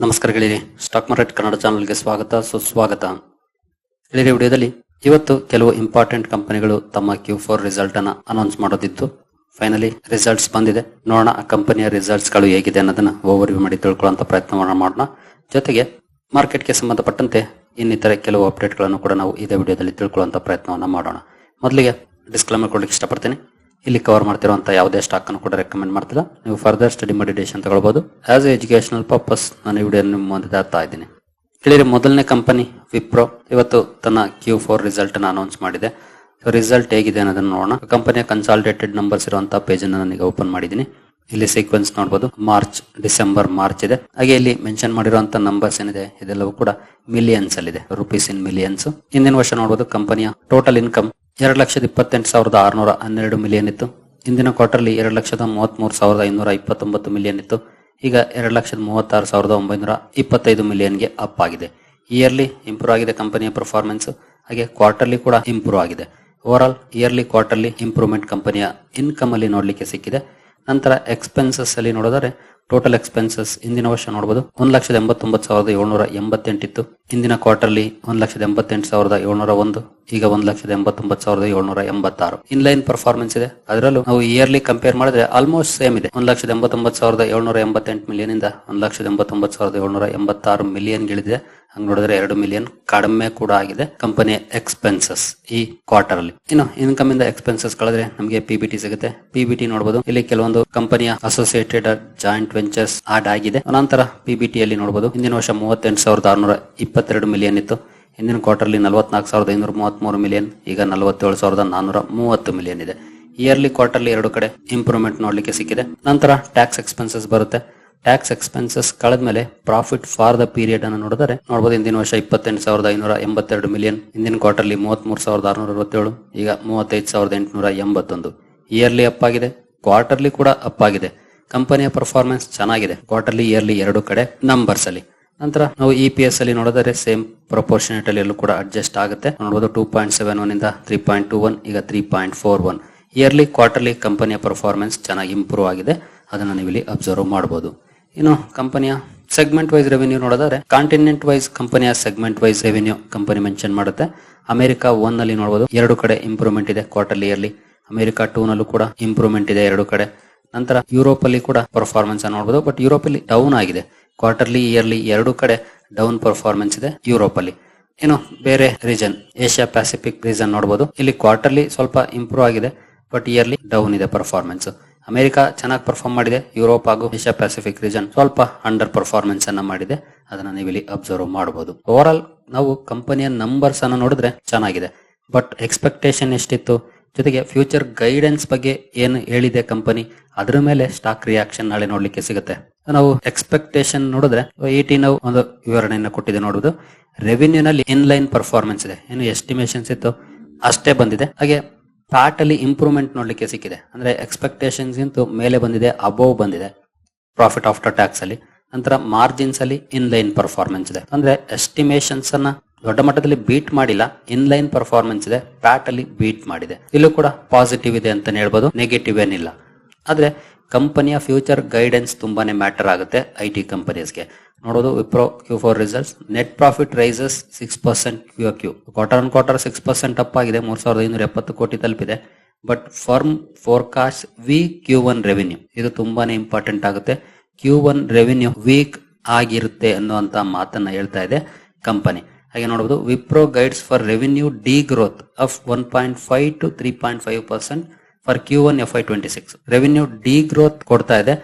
ನಮಸ್ಕಾರ ಗೆಳೆಯರಿ, stock market Kannada ಚಾನಲ್ಗೆ ಸ್ವಾಗತ, ಸುಸ್ವಾಗತ. ಗೆಳೆಯರಿ, ವಿಡಿಯೋದಲ್ಲಿ ಇವತ್ತು ಕೆಲವು ಇಂಪಾರ್ಟೆಂಟ್ ಕಂಪನಿಗಳು ತಮ್ಮ ಕ್ಯೂ ಫೋರ್ ರಿಸಲ್ಟ್ ಅನ್ನ ಅನೌನ್ಸ್ ಮಾಡೋದಿತ್ತು. ಫೈನಲಿ ರಿಸಲ್ಟ್ಸ್ ಬಂದಿದೆ. ನೋಡೋಣ ಆ ಕಂಪನಿಯ ರಿಸಲ್ಟ್ಸ್ಗಳು ಹೇಗಿದೆ ಅನ್ನೋದನ್ನ ಓವರ್ ವ್ಯೂ ಮಾಡಿ ತಿಳ್ಕೊಳ್ಳುವಂತ ಪ್ರಯತ್ನ ಮಾಡೋಣ ಜೊತೆಗೆ ಮಾರ್ಕೆಟ್ಗೆ ಸಂಬಂಧಪಟ್ಟಂತೆ ಇನ್ನಿತರ ಕೆಲವು ಅಪ್ಡೇಟ್ಗಳನ್ನು ಕೂಡ ನಾವು ಇದೇ ವಿಡಿಯೋದಲ್ಲಿ ತಿಳ್ಕೊಳ್ಳುವಂತ ಪ್ರಯತ್ನವನ್ನ ಮಾಡೋಣ. ಮೊದಲಿಗೆ ಡಿಸ್ಕ್ಲೈಮರ್ ಕೊಡ್ಲಿಕ್ಕೆ ಇಷ್ಟಪಡ್ತೀನಿ. ಇಲ್ಲಿ ಕವರ್ ಮಾಡ್ತಿರುವಂತಹ ಯಾವುದೇ ಸ್ಟಾಕ್ ಅನ್ನು ಕೂಡ ರೆಕಮೆಂಡ್ ಮಾಡ್ತಿಲ್ಲ ನೀವು ಫರ್ದರ್ ಸ್ಟಡಿ ಮೆಡಿಟೇಷನ್ ತಗೊಳ್ಬಹುದು ಆಸ್ ಎ ಎಜುಕೇಶನಲ್ ಪರ್ಪಸ್ ನಾನು ಈ ವಿಡಿಯೋ ನಿಮ್ಮ ಮುಂದೆ ತರ್ತಾ ಇದ್ದೀನಿ. ಹೇಳಿರಿ ಮೊದಲನೇ ಕಂಪನಿ ವಿಪ್ರೋ ಇವತ್ತು ತನ್ನ ಕ್ಯೂ ಫೋರ್ ರಿಸಲ್ಟ್ ಅನ್ನು ಅನೌನ್ಸ್ ಮಾಡಿದೆ. ರಿಸಲ್ಟ್ ಹೇಗಿದೆ ಅನ್ನೋದನ್ನ ನೋಡೋಣ. ಕಂಪನಿಯ ಕನ್ಸಾಲಿಡೇಟೆಡ್ ನಂಬರ್ಸ್ ಇರುವಂತಹ ಪೇಜ್ ಅನ್ನು ನನಗೆ ಓಪನ್ ಮಾಡಿದ್ದೀನಿ. ಇಲ್ಲಿ ಸೀಕ್ವೆನ್ಸ್ ನೋಡಬಹುದು ಮಾರ್ಚ್ ಡಿಸೆಂಬರ್ ಮಾರ್ಚ್ ಇದೆ. ಹಾಗೆ ಇಲ್ಲಿ ಮೆನ್ಷನ್ ಮಾಡಿರುವಂತ ನಂಬರ್ಸ್ ಏನಿದೆ, ಇದೆಲ್ಲವೂ ಕೂಡ ಮಿಲಿಯನ್ಸ್ ಅಲ್ಲಿದೆ. ರುಪೀಸ್ ಇನ್ ಮಿಲಿಯನ್ಸ್ ಹಿಂದಿನ ವರ್ಷ ನೋಡಬಹುದು ಕಂಪನಿಯ ಟೋಟಲ್ ಇನ್ಕಮ್ ಎರಡು ಲಕ್ಷದ ಇಪ್ಪತ್ತೆಂಟು ಸಾವಿರದ ಆರುನೂರ ಹನ್ನೆರಡು ಮಿಲಿಯನ್ ಇತ್ತು. ಇಂದಿನ ಕ್ವಾರ್ಟರ್ಲಿ ಎರಡು ಲಕ್ಷದ ಮೂವತ್ತ್ಮೂರು ಸಾವಿರದ ಐನೂರ ಇಪ್ಪತ್ತೊಂಬತ್ತು ಮಿಲಿಯನ್ ಇತ್ತು. ಈಗ ಎರಡು ಲಕ್ಷದ ಮೂವತ್ತಾರು ಸಾವಿರದ ಒಂಬೈನೂರ ಇಪ್ಪತ್ತೈದು ಮಿಲಿಯನ್ಗೆ ಅಪ್ ಆಗಿದೆ. ಇಯರ್ಲಿ ಇಂಪ್ರೂವ್ ಆಗಿದೆ ಕಂಪನಿಯ ಪರ್ಫಾರ್ಮೆನ್ಸ್ ಹಾಗೆ ಕ್ವಾರ್ಟರ್ಲಿ ಕೂಡ ಇಂಪ್ರೂವ್ ಆಗಿದೆ. Over all yearly quarterly improvement ಕಂಪನಿಯ ಇನ್ಕಮ್ ಅಲ್ಲಿ ನೋಡಲಿಕ್ಕೆ ಸಿಕ್ಕಿದೆ. ನಂತರ ಎಕ್ಸ್ಪೆನ್ಸಸ್ ಅಲ್ಲಿ ನೋಡಿದರೆ ಟೋಟಲ್ ಎಕ್ಸ್ಪೆನ್ಸಸ್ ಇಂದಿನ ವರ್ಷ ನೋಡಬಹುದು ಒಂದ್ ಲಕ್ಷದ ಎಂಬತ್ತೊಂಬತ್ತು ಸಾವಿರದ ಏಳ್ನೂರ ಎಂಬತ್ತೆಂಟಿತ್ತು ಇಂದಿನ ಕ್ವಾರ್ಟರ್ಲಿ ಒಂದ್ ಲಕ್ಷದ ಎಂಬತ್ತೆಂಟು ಸಾವಿರದ ಏಳ್ನೂರ ಒಂದು, ಈಗ ಒಂದ್ ಲಕ್ಷದ ಎಂಬತ್ತೊಂಬತ್ತು ಸಾವಿರದ ಏಳ್ನೂರ ಎಂಬತ್ತಾರು. ಇನ್ಲೈನ್ ಪರ್ಫಾರ್ಮೆನ್ಸ್ ಇದೆ. ಅದರಲ್ಲೂ ನಾವು ಇಯರ್ಲಿ ಕಂಪೇರ್ ಮಾಡಿದ್ರೆ ಆಲ್ಮೋಸ್ಟ್ ಸೇಮ್ ಇದೆ. ಒಂದ್ ಲಕ್ಷದ ಎಂಬತ್ತೊಂಬತ್ತು ಸಾವಿರದ ಏಳ್ನೂರ ಎಂಬತ್ತೆಂಟು ಮಿಲಿಯನ್ ಇಂದ ಒಂದ್ ಲಕ್ಷದ ಎಂಬತ್ತೊಂಬತ್ತು ಸಾವಿರದ ಏಳ್ನೂರ ಎಂಬತ್ತಾರು ಮಿಲಿಯನ್ ಗಿಳಿದಿದೆ ಹಂಗ್ ನೋಡಿದ್ರೆ ಎರಡು ಮಿಲಿಯನ್ ಕಡಿಮೆ ಕೂಡ ಆಗಿದೆ. ಕಂಪನಿ ಎಕ್ಸ್ಪೆನ್ಸಸ್ ಈ ಕ್ವಾರ್ಟರ್ ಅಲ್ಲಿ. ಇನ್ನು ಇನ್ಕಮ್ ಇಂದ ಎಕ್ಸ್ಪೆನ್ಸಸ್ ಕಳೆದ್ರೆ ನಮಗೆ ಪಿಬಿಟಿ ಸಿಗುತ್ತೆ. ಪಿಬಿಟಿ ನೋಡಬಹುದು ಇಲ್ಲಿ ಕೆಲವೊಂದು ಕಂಪನಿಯ ಅಸೋಸಿಯೇಟೆಡ್ ಜಾಯಿಂಟ್ ವೆಂಚರ್ಸ್ ಆಡ್ ಆಗಿದೆ. ನಂತರ ಪಿಬಿಟಿ ಅಲ್ಲಿ ನೋಡಬಹುದು ಹಿಂದಿನ ವರ್ಷ ಮೂವತ್ತೆಂಟು ಸಾವಿರದ ಆರುನೂರ ಇಪ್ಪತ್ತೆರಡು ಮಿಲಿಯನ್ ಇತ್ತು. ಹಿಂದಿನ ಕ್ವಾರ್ಟರ್ಲಿ ನಲವತ್ನಾಲ್ಕು ಸಾವಿರದ ಐನೂರ ಮೂವತ್ಮೂರು ಮಿಲಿಯನ್ ಈಗ ನಲವತ್ತೇಳು ಸಾವಿರದ ನಾನೂರ ಮೂವತ್ತು ಮಿಲಿಯನ್ ಇದೆ. ಇಯರ್ಲಿ ಕ್ವಾರ್ಟರ್ಲಿ ಎರಡು ಕಡೆ ಇಂಪ್ರೂವ್ಮೆಂಟ್ ನೋಡ್ಲಿಕ್ಕೆ ಸಿಕ್ಕಿದೆ. ನಂತರ ಟ್ಯಾಕ್ಸ್ ಎಕ್ಸ್ಪೆನ್ಸಸ್ ಬರುತ್ತೆ. ಟ್ಯಾಕ್ಸ್ ಎಕ್ಸ್ಪೆನ್ಸಸ್ ಕಳೆದ್ಮೇಲೆ ಪ್ರಾಫಿಟ್ ಫಾರ್ ದ ಪೀರಿಯಡ್ ಅನ್ನು ನೋಡಿದರೆ ನೋಡಬಹುದು ಹಿಂದಿನ ವರ್ಷ ಇಪ್ಪತ್ತೆಂಟು ಸಾವಿರದ ಐನೂರ ಎಂಬತ್ತೆರಡು ಮಿಲಿಯನ್ ಹಿಂದಿನ ಕ್ವಾರ್ಟರ್ಲಿ ಮೂವತ್ಮೂರು ಸಾವಿರದ ಆರುನೂರ ಅರವತ್ತೇಳು ಈಗ ಮೂವತ್ತೈದು ಸಾವಿರದ ಎಂಟುನೂರ ಎಂಬತ್ತೊಂದು. ಇಯರ್ಲಿ ಅಪ್ ಆಗಿದೆ ಕ್ವಾರ್ಟರ್ಲಿ ಕೂಡ ಅಪ್ ಆಗಿದೆ. ಕಂಪನಿಯ ಪರ್ಫಾರ್ಮೆನ್ಸ್ ಚೆನ್ನಾಗಿದೆ ಕ್ವಾರ್ಟರ್ಲಿ ಇಯರ್ಲಿ ಎರಡು ಕಡೆ ನಂಬರ್ಸ್ ಅಲ್ಲಿ. ನಂತರ ನಾವು ಇ ಪಿ ಎಸ್ ಅಲ್ಲಿ ನೋಡಿದರೆ ಸೇಮ್ ಪ್ರಪೋರ್ಷನೇಟ್ ಅಲ್ಲಿ ಕೂಡ ಅಡ್ಜಸ್ಟ್ ಆಗುತ್ತೆ. ನೋಡಬಹುದು ಟೂ ಪಾಯಿಂಟ್ ಸೆವೆನ್ ಒನ್ ಇಂದ ತ್ರೀ ಪಾಯಿಂಟ್ ಟೂ ಒನ್ ಈಗ three point four one yearly quarterly ಕಂಪನಿಯ ಪರ್ಫಾರ್ಮೆನ್ಸ್ ಚೆನ್ನಾಗಿ ಇಂಪ್ರೂವ್ ಆಗಿದೆ. ಅದನ್ನು ನೀವು ಇಲ್ಲಿ ಅಬ್ಸರ್ವ್ ಮಾಡಬಹುದು ಇನ್ನು ಕಂಪನಿಯ ಸೆಗ್ಮೆಂಟ್ ವೈಸ್ ರೆವೆನ್ಯೂ ನೋಡೋದಾದ್ರೆ ಕಾಂಟಿನೆಂಟ್ ವೈಸ್ ಕಂಪನಿಯ segment wise revenue company mention ಮಾಡುತ್ತೆ. ಅಮೆರಿಕಾ ಒನ್ನಲ್ಲಿ ನೋಡಬಹುದು ಎರಡು ಕಡೆ ಇಂಪ್ರೂವ್ಮೆಂಟ್ ಇದೆ ಕ್ವಾರ್ಟರ್ಲಿ ಇಯರ್ಲಿ ಅಮೆರಿಕಾ ಟೂ ನಲ್ಲೂ ಕೂಡ ಇಂಪ್ರೂವ್ಮೆಂಟ್ ಇದೆ ಎರಡು ಕಡೆ. ನಂತರ ಯುರೋಪ್ ಅಲ್ಲಿ ಕೂಡ ಪರ್ಫಾರ್ಮೆನ್ಸ್ ನೋಡಬಹುದು ಬಟ್ ಯುರೋಪ್ ಅಲ್ಲಿ ಡೌನ್ ಆಗಿದೆ. ಕ್ವಾರ್ಟರ್ಲಿ ಇಯರ್ಲಿ ಎರಡು ಕಡೆ ಡೌನ್ ಪರ್ಫಾರ್ಮೆನ್ಸ್ ಇದೆ ಯುರೋಪ್ ಅಲ್ಲಿ ಏನು ಬೇರೆ ರೀಜನ್ ಏಷ್ಯಾ ಪ್ಯಾಸಿಫಿಕ್ ರೀಜನ್ ನೋಡಬಹುದು ಇಲ್ಲಿ ಕ್ವಾರ್ಟರ್ಲಿ ಸ್ವಲ್ಪ ಇಂಪ್ರೂವ್ ಆಗಿದೆ ಬಟ್ ಇಯರ್ಲಿ ಡೌನ್ ಇದೆ ಪರ್ಫಾರ್ಮೆನ್ಸ್ ಅಮೆರಿಕ ಚೆನ್ನಾಗಿ ಪರ್ಫಾರ್ಮ್ ಮಾಡಿದೆ ಯುರೋಪ್ ಹಾಗೂ ಏಷ್ಯಾ ಪ್ಯಾಸಿಫಿಕ್ ರೀಜನ್ ಸ್ವಲ್ಪ ಅಂಡರ್ ಪರ್ಫಾರ್ಮೆನ್ಸ್ ಅನ್ನ ಮಾಡಿದೆ. ಅದನ್ನ ನೀವು ಇಲ್ಲಿ ಅಬ್ಸರ್ವ್ ಮಾಡಬಹುದು ಓವರ್ ಆಲ್ ನಾವು ಕಂಪನಿಯ ನಂಬರ್ಸ್ ಅನ್ನ ನೋಡಿದ್ರೆ ಚೆನ್ನಾಗಿದೆ. ಬಟ್ ಎಕ್ಸ್ಪೆಕ್ಟೇಷನ್ ಎಷ್ಟಿತ್ತು? ಜೊತೆಗೆ ಫ್ಯೂಚರ್ ಗೈಡೆನ್ಸ್ ಬಗ್ಗೆ ಏನು ಹೇಳಿದೆ ಕಂಪನಿ ಅದ್ರ ಮೇಲೆ ಸ್ಟಾಕ್ ರಿಯಾಕ್ಷನ್ ನಾಳೆ ನೋಡ್ಲಿಕ್ಕೆ ಸಿಗುತ್ತೆ. ನಾವು ಎಕ್ಸ್ಪೆಕ್ಟೇಷನ್ ನೋಡಿದ್ರೆ ಇಟಿ ನಾವು ಒಂದು ವಿವರಣೆಯನ್ನು ಕೊಟ್ಟಿದೆ ನೋಡುವುದು. ರೆವಿನ್ಯೂ ನಲ್ಲಿ ಇನ್ಲೈನ್ ಪರ್ಫಾರ್ಮೆನ್ಸ್ ಇದೆ. ಏನು ಎಸ್ಟಿಮೇಷನ್ಸ್ ಇತ್ತು? ಅಷ್ಟೇ ಬಂದಿದೆ. ಹಾಗೆ ಅಲ್ಲಿ ಇಂಪ್ರೂವ್ಮೆಂಟ್ ನೋಡ್ಲಿಕ್ಕೆ ಸಿಕ್ಕಿದೆ. ಅಂದ್ರೆ ಎಕ್ಸ್ಪೆಕ್ಟೇಷನ್ಸ್ ಮೇಲೆ ಬಂದಿದೆ ಅಬೋವ್ ಬಂದಿದೆ. ಪ್ರಾಫಿಟ್ ಆಫ್ಟರ್ ಟ್ಯಾಕ್ಸ್ ಅಲ್ಲಿ. ನಂತರ ಮಾರ್ಜಿನ್ಸ್ ಅಲ್ಲಿ ಇನ್ ಲೈನ್ ಪರ್ಫಾರ್ಮೆನ್ಸ್ ಇದೆ. ಅಂದ್ರೆ ಎಸ್ಟಿಮೇಷನ್ಸ್ ಅನ್ನ ದೊಡ್ಡ ಮಟ್ಟದಲ್ಲಿ ಬೀಟ್ ಮಾಡಿಲ್ಲ ಇನ್ ಲೈನ್ ಪರ್ಫಾರ್ಮೆನ್ಸ್ ಇದೆ ಪ್ಯಾಟ್ ಅಲ್ಲಿ ಬೀಟ್ ಮಾಡಿದೆ. ಇಲ್ಲೂ ಕೂಡ ಪಾಸಿಟಿವ್ ಇದೆ ಅಂತ ಹೇಳ್ಬೋದು ನೆಗೆಟಿವ್ ಏನಿಲ್ಲ. ಆದ್ರೆ ಕಂಪನಿಯ ಫ್ಯೂಚರ್ ಗೈಡೆನ್ಸ್ ತುಂಬಾನೇ ಮ್ಯಾಟರ್ ಆಗುತ್ತೆ ಐ ಟಿ ಕಂಪನೀಸ್ಗೆ. ನೋಡೋದು Wipro Q four results. Net profit rises six percent Q Q. Quarter on quarter six percent up ಆಗಿದೆ, ಮೂರ್ ಸಾವಿರದ ಐನೂರ ಎಪ್ಪತ್ತು ಕೋಟಿ ತಲುಪಿದೆ. But firm forecast weak Q one revenue. ಇದು ತುಂಬಾನೇ ಇಂಪಾರ್ಟೆಂಟ್ ಆಗುತ್ತೆ. ಕ್ಯೂ ಒನ್ ರೆವಿನ್ಯೂ ವೀಕ್ ಆಗಿರುತ್ತೆ ಅನ್ನುವಂತ ಮಾತನ್ನ ಹೇಳ್ತಾ ಇದೆ ಕಂಪನಿ. ಹಾಗೆ ನೋಡಬಹುದು Wipro guides for revenue degrowth of one point five to three point five percent. For Q one F I twenty six revenue degrowth ಕೊಡ್ತಾ ಇದೆ.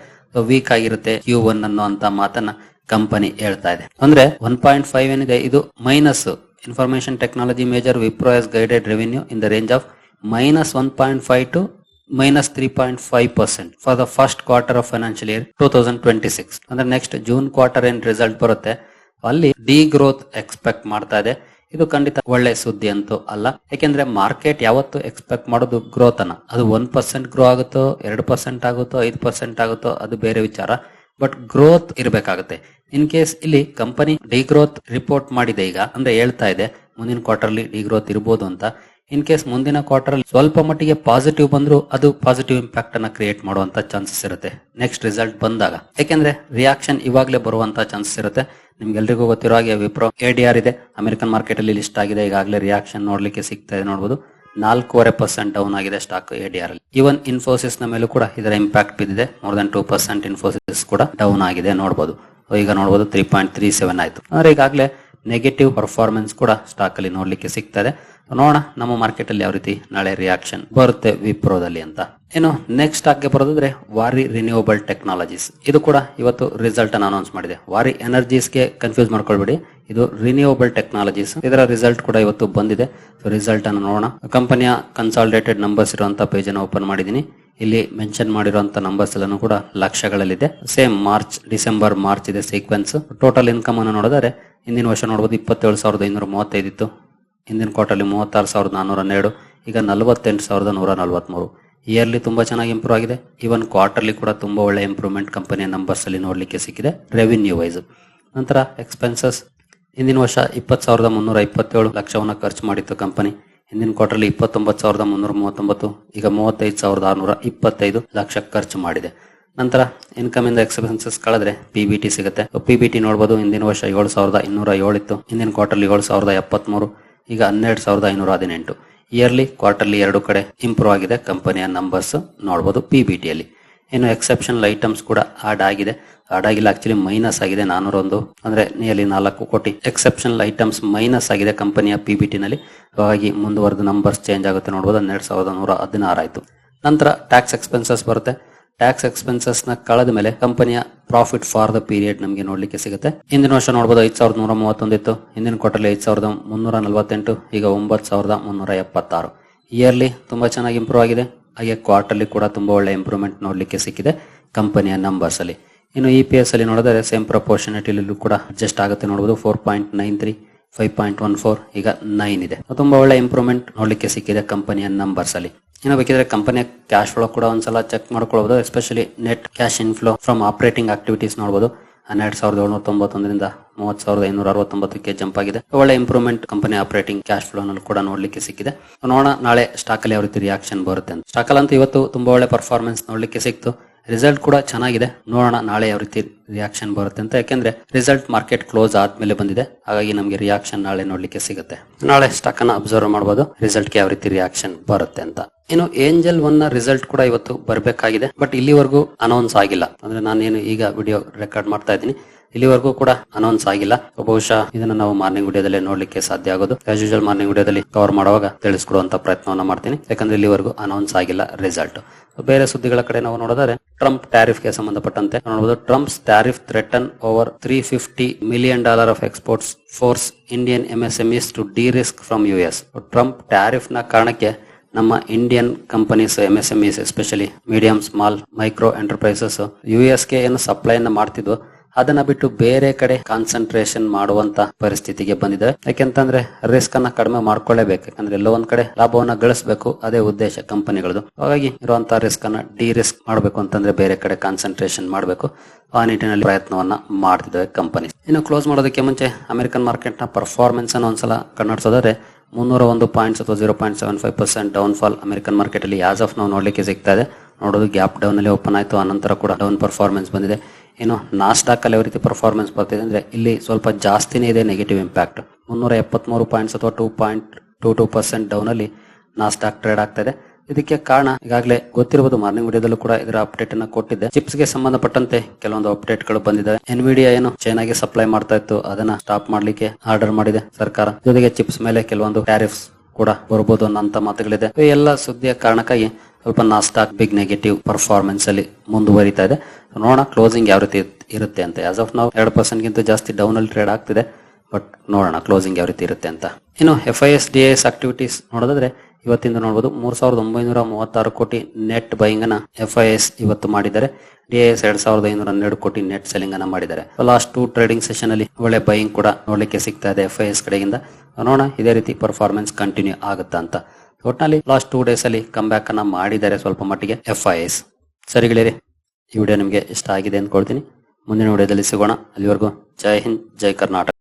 ವೀಕ್ ಆಗಿರುತ್ತೆ ಕ್ಯೂ ಒನ್ ಅನ್ನುವಂತ ಮಾತನ್ನ ಕಂಪನಿ ಹೇಳ್ತಾ ಇದೆ. ಅಂದ್ರೆ ಒನ್ ಪಾಯಿಂಟ್ ಫೈವ್ ಏನಿದೆ? ಇದು minus information technology major Wipro has guided revenue in the range of minus one point five to minus three point five percent for the first quarter of financial year two thousand twenty six ಅಂದ್ರೆ next June quarter ಏನ್ result ಬರುತ್ತೆ. ಅಲ್ಲಿ D growth expect ಮಾಡ್ತಾ ಇದೆ. ಇದು ಖಂಡಿತ ಒಳ್ಳೆ ಸುದ್ದಿ ಅಂತೂ ಅಲ್ಲ. ಯಾಕೆಂದ್ರೆ ಮಾರ್ಕೆಟ್ ಯಾವತ್ತು ಎಕ್ಸ್ಪೆಕ್ಟ್ ಮಾಡೋದು ಗ್ರೋತ್ ಅನ್ನ ಅದು ಒನ್ ಪರ್ಸೆಂಟ್ ಗ್ರೋ ಆಗುತ್ತೋ, ಎರಡು ಪರ್ಸೆಂಟ್ ಆಗುತ್ತೋ, ಐದು ಪರ್ಸೆಂಟ್ ಆಗುತ್ತೋ, ಅದು ಬೇರೆ ವಿಚಾರ. ಬಟ್ ಗ್ರೋತ್ ಇರಬೇಕಾಗುತ್ತೆ. ಇನ್ ಕೇಸ್ ಇಲ್ಲಿ ಕಂಪನಿ ಡಿ ಗ್ರೋತ್ ರಿಪೋರ್ಟ್ ಮಾಡಿದೆ ಈಗ. ಅಂದ್ರೆ ಹೇಳ್ತಾ ಇದೆ, ಮುಂದಿನ ಕ್ವಾರ್ಟರ್ಲಿ ಡಿ ಗ್ರೋತ್ ಇರ್ಬೋದು ಅಂತ. ಇನ್ ಕೇಸ್ ಮುಂದಿನ ಕ್ವಾರ್ಟರ್ ಅಲ್ಲಿ ಸ್ವಲ್ಪ ಮಟ್ಟಿಗೆ ಪಾಸಿಟಿವ್ ಬಂದ್ರು ಅದು ಪಾಸಿಟಿವ್ ಇಂಪ್ಯಾಕ್ಟ್ ಅನ್ನ ಕ್ರಿಯೇಟ್ ಮಾಡುವಂತ ಚಾನ್ಸಸ್ ಇರುತ್ತೆ. ನೆಕ್ಸ್ಟ್ ರಿಸಲ್ಟ್ ಬಂದಾಗ. ಯಾಕೆಂದ್ರೆ ರಿಯಾಕ್ಷನ್ ಇವಾಗಲೇ ಬರುವಂತ ಚಾನ್ಸಸ್ ಇರುತ್ತೆ. ನಿಮ್ಗೆಲ್ರಿಗೂ ಗೊತ್ತಿರೋ ಹಾಗೆ ವಿಪ್ರೋ ಎ ಇದೆ. ಅಮೆರಿಕನ್ ಮಾರ್ಕೆಟ್ ಅಲ್ಲಿ ಲಿಸ್ಟ್ ಆಗಿದೆ. ಈಗಾಗಲೇ ರಿಯಾಕ್ಷನ್ ನೋಡ್ಲಿಕ್ಕೆ ಸಿಗ್ತಾ ಇದೆ ನೋಡಬಹುದು ನಾಲ್ಕೂವರೆ ಪರ್ಸೆಂಟ್ ಡೌನ್ ಆಗಿದೆ ಸ್ಟಾಕ್ ಎ ಡಿ ಆರ್ ಅಲ್ಲಿ. ಇವನ್ ಇನ್ಫೋಸಿಸ್ನ ಮೇಲೂ ಕೂಡ ಇದರ ಇಂಪ್ಯಾಕ್ಟ್ ಬಿದ್ದಿದೆ. More than two percent Infosys ಕೂಡ ಡೌನ್ ಆಗಿದೆ ನೋಡಬಹುದು ಈಗ ನೋಡಬಹುದು ತ್ರೀ ಪಾಯಿಂಟ್ ತ್ರೀ ಸೆವೆನ್ ಆಯ್ತು. ಅಂದ್ರೆ ಈಗಾಗಲೇ ನೆಗೆಟಿವ್ ಪರ್ಫಾರ್ಮೆನ್ಸ್ ಕೂಡ ಸ್ಟಾಕ್ ಅಲ್ಲಿ ನೋಡ್ಲಿಕ್ಕೆ ಸಿಗ್ತದೆ. ನೋಡೋಣ ನಮ್ಮ ಮಾರ್ಕೆಟ್ ಅಲ್ಲಿ ಯಾವ ರೀತಿ ನಾಳೆ ರಿಯಾಕ್ಷನ್ ಬರುತ್ತೆ ವಿಪ್ರೋದಲ್ಲಿ ಅಂತ. ಇನ್ನು ನೆಕ್ಸ್ಟ್ ಸ್ಟಾಕ್ಗೆ ಬರೋದಾದ್ರೆ ವಾರಿ ರಿನ್ಯೂವಬಲ್ ಟೆಕ್ನಾಲಜೀಸ್ ಇದು ಕೂಡ ಇವತ್ತು ರಿಸಲ್ಟ್ ಅನ್ನು ಅನೌನ್ಸ್ ಮಾಡಿದೆ. ವಾರಿ ಎನರ್ಜೀಸ್ಗೆ ಕನ್ಫ್ಯೂಸ್ ಮಾಡ್ಕೊಳ್ಬೇಡಿ. ಇದು ರಿನ್ಯೂವಬಲ್ ಟೆಕ್ನಾಲಜೀಸ್ ಇದರ ರಿಸಲ್ಟ್ ಕೂಡ ಇವತ್ತು ಬಂದಿದೆ. ಸೊ ರಿಸಲ್ಟ್ ಅನ್ನು ನೋಡೋಣ. ಕಂಪನಿಯ ಕನ್ಸಾಲಿಡೇಟೆಡ್ ನಂಬರ್ಸ್ ಇರುವಂತ ಪೇಜ್ ಅನ್ನು ಓಪನ್ ಮಾಡಿದೀನಿ ಇಲ್ಲಿ ಮೆನ್ಷನ್ ಮಾಡಿರುವಂತ ನಂಬರ್ಸ್ ಎಲ್ಲಾನು ಕೂಡ ಲಕ್ಷಗಳಲ್ಲಿದೆ. ಸೇಮ್ ಮಾರ್ಚ್ ಡಿಸೆಂಬರ್ ಮಾರ್ಚ್ ಇದೆ ಸೀಕ್ವೆನ್ಸ್ ಟೋಟಲ್ ಇನ್ಕಮ್ ಅನ್ನು ನೋಡಿದರೆ ಹಿಂದಿನ ವರ್ಷ ನೋಡ್ಬೋದು ಇಪ್ಪತ್ತೇಳು ಸಾವಿರದ ಐನೂರ ಮೂವತ್ತೈದು ಇತ್ತು ಹಿಂದಿನ ಕ್ವಾರ್ಟರ್ಲಿ ಮೂವತ್ತಾರು ಸಾವಿರದ ನಾನ್ನೂರ ಹನ್ನೆರಡು, ಈಗ ನಲವತ್ತೆಂಟು ಸಾವಿರದ ನೂರ ನಲವತ್ಮೂರು. ಇಯರ್ಲಿ ತುಂಬ ಚೆನ್ನಾಗಿ ಇಂಪ್ರೂವ್ ಆಗಿದೆ. ಈವನ್ ಕ್ವಾರ್ಟರ್ಲಿ ಕೂಡ ತುಂಬ ಒಳ್ಳೆ ಇಂಪ್ರೂವ್ಮೆಂಟ್ ಕಂಪನಿಯ ನಂಬರ್ಸ್ ಅಲ್ಲಿ ನೋಡ್ಲಿಕ್ಕೆ ಸಿಕ್ಕಿದೆ ರೆವಿನ್ಯೂ ವೈಸ್ ನಂತರ ಎಕ್ಸ್ಪೆನ್ಸಸ್ ಹಿಂದಿನ ವರ್ಷ ಇಪ್ಪತ್ತು ಸಾವಿರದ ಮುನ್ನೂರ ಇಪ್ಪತ್ತೇಳು ಲಕ್ಷವನ್ನು ಖರ್ಚು ಮಾಡಿತ್ತು ಕಂಪನಿ ಹಿಂದಿನ ಕ್ವಾರ್ಟರ್ಲಿ ಇಪ್ಪತ್ತೊಂಬತ್ತು ಸಾವಿರದ ಮುನ್ನೂರ ಮೂವತ್ತೊಂಬತ್ತು, ಈಗ ಮೂವತ್ತೈದು ಸಾವಿರದ ಆರುನೂರ ಇಪ್ಪತ್ತೈದು ಲಕ್ಷ ಖರ್ಚು ಮಾಡಿದೆ. ನಂತರ ಇನ್ಕಮ್ ಇಂದ ಎಕ್ಸ್ಪೆನ್ಸಸ್ ಕಳೆದ್ರೆ ಪಿ ಬಿ ಟಿ ಸಿಗುತ್ತೆ. ಪಿ ಬಿ ಟಿ ನೋಡಬಹುದು ಹಿಂದಿನ ವರ್ಷ ಏಳು ಸಾವಿರದ ಇನ್ನೂರ ಏಳಿತ್ತು ಹಿಂದಿನ ಕ್ವಾರ್ಟರ್ಲಿ ಏಳು ಸಾವಿರದ ಎಪ್ಪತ್ಮೂರು, ಈಗ ಹನ್ನೆರಡು ಸಾವಿರದ ಐನೂರ ಹದಿನೆಂಟು. ಇಯರ್ಲಿ ಕ್ವಾರ್ಟರ್ಲಿ ಎರಡು ಕಡೆ ಇಂಪ್ರೂವ್ ಆಗಿದೆ ಕಂಪನಿಯ ನಂಬರ್ಸ್ ನೋಡಬಹುದು ಪಿ ಬಿ ಟಿಯಲ್ಲಿ ಇನ್ನು ಎಕ್ಸೆಪ್ಷನಲ್ ಐಟಮ್ಸ್ ಕೂಡ ಆಡ್ ಆಗಿದೆ. ಆಡ್ ಆಗಿಲ್ಲ ಆಕ್ಚುಲಿ ಮೈನಸ್ ಆಗಿದೆ, ನಾನೂರೊಂದು. ಅಂದ್ರೆ ನಿಯರ್ಲಿ ನಾಲ್ಕು ಕೋಟಿ ಎಕ್ಸೆಪ್ಷನಲ್ ಐಟಮ್ಸ್ ಮೈನಸ್ ಆಗಿದೆ ಕಂಪನಿಯ ಪಿ ಬಿ ಟಿನಲ್ಲಿ ಹಾಗಾಗಿ ಮುಂದುವರೆದ ನಂಬರ್ಸ್ ಚೇಂಜ್ ಆಗುತ್ತೆ ನೋಡಬಹುದು ಹನ್ನೆರಡು ಸಾವಿರದ ನೂರ ಹದಿನಾರು ಆಯಿತು. ನಂತರ ಟ್ಯಾಕ್ಸ್ ಎಕ್ಸ್ಪೆನ್ಸಸ್ ಬರುತ್ತೆ. ಟ್ಯಾಕ್ಸ್ ಎಕ್ಸ್ಪೆನ್ಸಸ್ನ ಕಳೆದ ಮೇಲೆ ಕಂಪನಿಯ ಪ್ರಾಫಿಟ್ ಫಾರ್ ದ ಪೀರಿಯಡ್ ನಮಗೆ ನೋಡ್ಲಿಕ್ಕೆ ಸಿಗುತ್ತೆ. ಹಿಂದಿನ ವರ್ಷ ನೋಡಬಹುದು ಐದ್ ಸಾವಿರದ ನೂರ ಮೂವತ್ತೊಂದು ಇತ್ತು ಹಿಂದಿನ ಕ್ವಾರ್ಟರ್ಲಿ ಐದ್ ಸಾವಿರದ ಮುನ್ನೂರ ನಲವತ್ತೆಂಟು, ಈಗ ಒಂಬತ್ತು ಸಾವಿರದ ಮುನ್ನೂರ ಎಪ್ಪತ್ತಾರು. ಇಯರ್ಲಿ ತುಂಬಾ ಚೆನ್ನಾಗಿ ಇಂಪ್ರೂವ್ ಆಗಿದೆ. ಹಾಗೆ ಕ್ವಾರ್ಟರ್ಲಿ ಕೂಡ ತುಂಬಾ ಒಳ್ಳೆ ಇಂಪ್ರೂವ್ಮೆಂಟ್ ನೋಡ್ಲಿಕ್ಕೆ ಸಿಕ್ಕಿದೆ ಕಂಪನಿಯ ನಂಬರ್ಸ್ ಅಲ್ಲಿ. ಇನ್ನು ಇ ಪಿ ಎಸ್ ಅಲ್ಲಿ ನೋಡಿದ್ರೆ ಸೇಮ್ ಪ್ರಪೋರ್ಷನಿಟಿಲೂ ಕೂಡ ಅಡ್ಜಸ್ಟ್ ಆಗುತ್ತೆ ನೋಡಬಹುದು four point nine three five point one four ಈಗ ನೈನ್ ಇದೆ. ತುಂಬಾ ಒಳ್ಳೆ ಇಂಪ್ರೂವ್ಮೆಂಟ್ ನೋಡ್ಲಿಕ್ಕೆ ಸಿಕ್ಕಿದೆ ಕಂಪನಿಯ ನಂಬರ್ಸ್ ಅಲ್ಲಿ. ಏನೋ ಬೇಕಿದ್ರೆ ಕಂಪನಿಯ ಕ್ಯಾಶ್ ಫ್ಲೋ ಕೂಡ ಒಂದ್ಸಲ ಚೆಕ್ ಮಾಡ್ಕೊಳ್ಬಹುದು especially net cash inflow from operating activities ನೋಡಬಹುದು ಹನ್ನೆರಡು ಸಾವಿರದ ಏಳ್ನೂರ ತೊಂಬತ್ತೊಂದರಿಂದ ಮೂವತ್ ಸಾವಿರದ ಐನೂರ ಅರವತ್ತೊಂಬತ್ತಕ್ಕೆ ಜಂಪ್ ಆಗಿದೆ. ಒಳ್ಳೆ improvement company operating cash flow ನಲ್ಲಿ ಕೂಡ ನೋಡ್ಲಿಕ್ಕೆ ಸಿಕ್ಕಿದೆ. ನೋಡೋಣ, ನಾಳೆ ಸ್ಟಾಕ್ ಅಲ್ಲಿ ಯಾವ ರೀತಿ ರಿಯಾಕ್ಷನ್ ಬರುತ್ತೆ ಅಂತ. ಸ್ಟಾಕ್ ಅಂತೂ ಇವತ್ತು ತುಂಬಾ ಒಳ್ಳೆ ಪರ್ಫಾರ್ಮೆನ್ಸ್ ನೋಡ್ಲಿಕ್ಕೆ ಸಿಕ್ತು. ರಿಸಲ್ಟ್ ಕೂಡ ಚೆನ್ನಾಗಿದೆ. ನೋಡೋಣ ನಾಳೆ ಯಾವ ರೀತಿ ರಿಯಾಕ್ಷನ್ ಬರುತ್ತೆ ಅಂತ. ಯಾಕೆಂದ್ರೆ ರಿಸಲ್ಟ್ ಮಾರ್ಕೆಟ್ ಕ್ಲೋಸ್ ಆದ್ಮೇಲೆ ಬಂದಿದೆ. ಹಾಗಾಗಿ ನಮಗೆ ರಿಯಾಕ್ಷನ್ ನಾಳೆ ನೋಡ್ಲಿಕ್ಕೆ ಸಿಗುತ್ತೆ. ನಾಳೆ ಸ್ಟಾಕ್ ಅನ್ನ ಅಬ್ಸರ್ವ್ ಮಾಡಬಹುದು ರಿಸಲ್ಟ್ಗೆ ಯಾವ ರೀತಿ ರಿಯಾಕ್ಷನ್ ಬರುತ್ತೆ ಅಂತ. ಇನ್ನು ಏಂಜಲ್ ಒನ್ನ ರಿಸಲ್ಟ್ ಕೂಡ ಇವತ್ತು ಬರಬೇಕಾಗಿದೆ. ಬಟ್ ಇಲ್ಲಿವರೆಗೂ ಅನೌನ್ಸ್ ಆಗಿಲ್ಲ. ಅಂದ್ರೆ ನಾನೇನು ಈಗ ವಿಡಿಯೋ ರೆಕಾರ್ಡ್ ಮಾಡ್ತಾ ಇದ್ದೀನಿ. ಇಲ್ಲಿವರೆಗೂ ಕೂಡ ಅನೌನ್ಸ್ ಆಗಿಲ್ಲ. ಬಹುಶಃ ಇದನ್ನ ನಾವು ಮಾರ್ನಿಂಗ್ ವಿಡಿಯೋದಲ್ಲಿ ನೋಡ್ಲಿಕ್ಕೆ ಸಾಧ್ಯ ಆಗೋದು. ಆಸ್ ಯೂಶಲ್ ಮಾರ್ನಿಂಗ್ ವಿಡಿಯೋದಲ್ಲಿ ಕವರ್ ಮಾಡುವಾಗ ತಿಳಿಸ್ಕೊಡುವಂತ ಪ್ರಯತ್ನವನ್ನ ಮಾಡ್ತೀನಿ. ಯಾಕಂದ್ರೆ ಇಲ್ಲಿವರೆಗೂ ಅನೌನ್ಸ್ ಆಗಿಲ್ಲ ರಿಸಲ್ಟ್ ಬೇರೆ ಸುದ್ದಿಗಳ ಕಡೆ ನಾವು ನೋಡಿದರೆ ಟ್ರಂಪ್ ಟ್ಯಾರಿಫ್ಗೆ ಸಂಬಂಧಪಟ್ಟಂತೆ ನೋಡಬಹುದು. Trump's tariff threaten over three fifty million dollar of exports forces Indian MSMEs to derisk from U S Trump ಟ್ಯಾರಿಫ್ನ ಕಾರಣಕ್ಕೆ ನಮ್ಮ Indian companies M S especially medium small micro enterprises U ಎಸ್ಗೆ ಏನು ಸಪ್ಲೈ ಅನ್ನ ಮಾಡ್ತಿದ್ವು ಅದನ್ನ ಬಿಟ್ಟು ಬೇರೆ ಕಡೆ ಕಾನ್ಸಂಟ್ರೇಷನ್ ಮಾಡುವಂತ ಪರಿಸ್ಥಿತಿಗೆ ಬಂದಿದೆ. ಯಾಕೆಂತಂದ್ರೆ ರಿಸ್ಕ್ ಅನ್ನ ಕಡಿಮೆ ಮಾಡ್ಕೊಳ್ಳೇಬೇಕು. ಯಾಕಂದ್ರೆ ಎಲ್ಲೋ ಒಂದ್ ಕಡೆ ಲಾಭವನ್ನ ಗಳಿಸಬೇಕು. ಅದೇ ಉದ್ದೇಶ ಕಂಪನಿಗಳದು ಹಾಗಾಗಿ ಇರುವಂತ ರಿಸ್ಕ್ ಅನ್ನ ಡಿ ರಿಸ್ಕ್ ಮಾಡಬೇಕು ಅಂತಂದ್ರೆ ಬೇರೆ ಕಡೆ ಕಾನ್ಸಂಟ್ರೇಷನ್ ಮಾಡಬೇಕು. ಆ ನಿಟ್ಟಿನಲ್ಲಿ ಪ್ರಯತ್ನವನ್ನ ಮಾಡ್ತಿದ್ದಾವೆ ಕಂಪನಿ ಇನ್ನು ಕ್ಲೋಸ್ ಮಾಡೋದಕ್ಕೆ ಮುಂಚೆ ಅಮೆರಿಕನ್ ಮಾರ್ಕೆಟ್ನ ಪರ್ಫಾರ್ಮೆನ್ಸ್ ಅನ್ನು ಒಂದ್ಸಲ ಕನ್ನಡಿಸೋದಾದ್ರೆ ಮುನ್ನೂರ ಒಂದು ಪಾಯಿಂಟ್ಸ್ ಅಥವಾ zero point seven five percent down fall American market ಅಲ್ಲಿ ಆಸ್ ಆಫ್ ನಾವು ನೋಡ್ಲಿಕ್ಕೆ ಸಿಗ್ತಾ ಇದೆ. ನೋಡೋದು ಗ್ಯಾಪ್ ಡೌನ್ ಅಲ್ಲಿ ಓಪನ್ ಆಯಿತು. ಆನಂತರ ಕೂಡ ಡೌನ್ ಪರ್ಫಾರ್ಮೆನ್ಸ್ ಬಂದಿದೆ. ಇನ್ನು ನಾಸ್ಟಾಕ್ ಅಲ್ಲಿ ಯಾವ ರೀತಿ ಪರ್ಫಾರ್ಮೆನ್ಸ್ ಬರ್ತಿದೆ ಅಂದ್ರೆ ಇಲ್ಲಿ ಸ್ವಲ್ಪ ಜಾಸ್ತಿನೇ ಇದೆ ನೆಗೆಟಿವ್ ಇಂಪ್ಯಾಕ್ಟ್ ಮುನ್ನೂರ ಎಪ್ಪತ್ಮೂರು ಪಾಯಿಂಟ್ಸ್ ಅಥವಾ two point two two percent down ಅಲ್ಲಿ ನಾಸ್ಟಾಕ್ ಟ್ರೇಡ್ ಆಗ್ತಾ ಇದೆ. ಇದಕ್ಕೆ ಕಾರಣ ಈಗಾಗಲೇ ಗೊತ್ತಿರಬಹುದು, ಮಾರ್ನಿಂಗ್ ವಿಡಿಯೋದಲ್ಲೂ ಕೂಡ ಇದರ ಅಪ್ಡೇಟ್ ಅನ್ನ ಕೊಟ್ಟಿದ್ದೆ. ಚಿಪ್ಸ್ಗೆ ಸಂಬಂಧಪಟ್ಟಂತೆ ಕೆಲವೊಂದು ಅಪ್ಡೇಟ್ಗಳು ಬಂದಿದೆ ಎನ್ವಿಡಿಯಾ ಏನು ಚೈನಾಗೆ ಸಪ್ಲೈ ಮಾಡ್ತಾ ಇತ್ತು, ಅದನ್ನ ಸ್ಟಾಪ್ ಮಾಡ್ಲಿಕ್ಕೆ ಆರ್ಡರ್ ಮಾಡಿದೆ ಸರ್ಕಾರ. ಜೊತೆಗೆ ಚಿಪ್ಸ್ ಮೇಲೆ ಕೆಲವೊಂದು ಟ್ಯಾರಿಫ್ಸ್ ಕೂಡ ಬರಬಹುದು ಅನ್ನೋ ಮಾತುಗಳಿದೆ. ಈ ಎಲ್ಲ ಸುದ್ದಿಯ ಕಾರಣಕ್ಕಾಗಿ ಸ್ವಲ್ಪ ನಾಸ್ಟಾಕ್ ಬಿಗ್ ನೆಗೆಟಿವ್ ಪರ್ಫಾರ್ಮೆನ್ಸ್ ಅಲ್ಲಿ ಮುಂದುವರಿತಾ ಇದೆ. ನೋಡೋಣ ಕ್ಲೋಸಿಂಗ್ ಯಾವ ರೀತಿ ಇರುತ್ತೆ ಅಂತ. ಆಸ್ ಆಫ್ ನಾವು ಎರಡು ಪರ್ಸೆಂಟ್ ಗಿಂತ ಜಾಸ್ತಿ ಡೌನ್ ಅಲ್ಲಿ ಟ್ರೇಡ್ ಆಗ್ತಿದೆ. ಬಟ್ ನೋಡೋಣ ಕ್ಲೋಸಿಂಗ್ ಯಾವ ರೀತಿ ಇರುತ್ತೆ ಅಂತ. ಇನ್ನು F I S D S activities ನೋಡೋದಾದ್ರೆ, ಇವತ್ತಿಂದ ನೋಡಬಹುದು ಮೂರ್ ಸಾವಿರದ ಒಂಬೈನೂರ ಮೂವತ್ತಾರು ಕೋಟಿ ನೆಟ್ ಬೈಯಿಂಗ್ ಅನ್ನ ಎಫ್ ಐ ಎಸ್ ಇವತ್ತು ಮಾಡಿದ್ದಾರೆ. ಡಿ ಎಸ್ ಎರಡ್ ಸಾವಿರದ ಐನೂರ ಹನ್ನೆರಡು ಕೋಟಿ ನೆಟ್ ಸೆಲ್ಲಿಂಗ್ ಅನ್ನ ಮಾಡಿದ್ದಾರೆ. ಲಾಸ್ಟ್ ಟೂ ಟ್ರೇಡಿಂಗ್ ಸೆಷನ್ ಅಲ್ಲಿ ಒಳ್ಳೆ ಬೈಯಿಂಗ್ ಕೂಡ ನೋಡ್ಲಿಕ್ಕೆ ಸಿಗ್ತಾ ಇದೆ ಎಫ್ ಐ ಎಸ್ ಕಡೆಯಿಂದ. ನೋಡೋಣ, ಇದೇ ರೀತಿ ಪರ್ಫಾರ್ಮೆನ್ಸ್ ಕಂಟಿನ್ಯೂ ಆಗುತ್ತಾ ಅಂತ. ಒಟ್ಟಿನಲ್ಲಿ ಲಾಸ್ಟ್ ಟೂ ಡೇಸ್ ಅಲ್ಲಿ ಕಮ್ ಬ್ಯಾಕ್ ಅನ್ನ ಮಾಡಿದ್ದಾರೆ ಸ್ವಲ್ಪ ಮಟ್ಟಿಗೆ ಎಫ್ ಐ ಎಸ್ ಸರಿಗಳಿರಿ ಈ ವಿಡಿಯೋ ನಿಮಗೆ ಇಷ್ಟ ಆಗಿದೆ ಅಂದ್ಕೊಳ್ತೀನಿ. ಮುಂದಿನ ವಿಡಿಯೋದಲ್ಲಿ ಸಿಗೋಣ. ಅಲ್ಲಿವರೆಗೂ ಜೈ ಹಿಂದ್, ಜೈ ಕರ್ನಾಟಕ.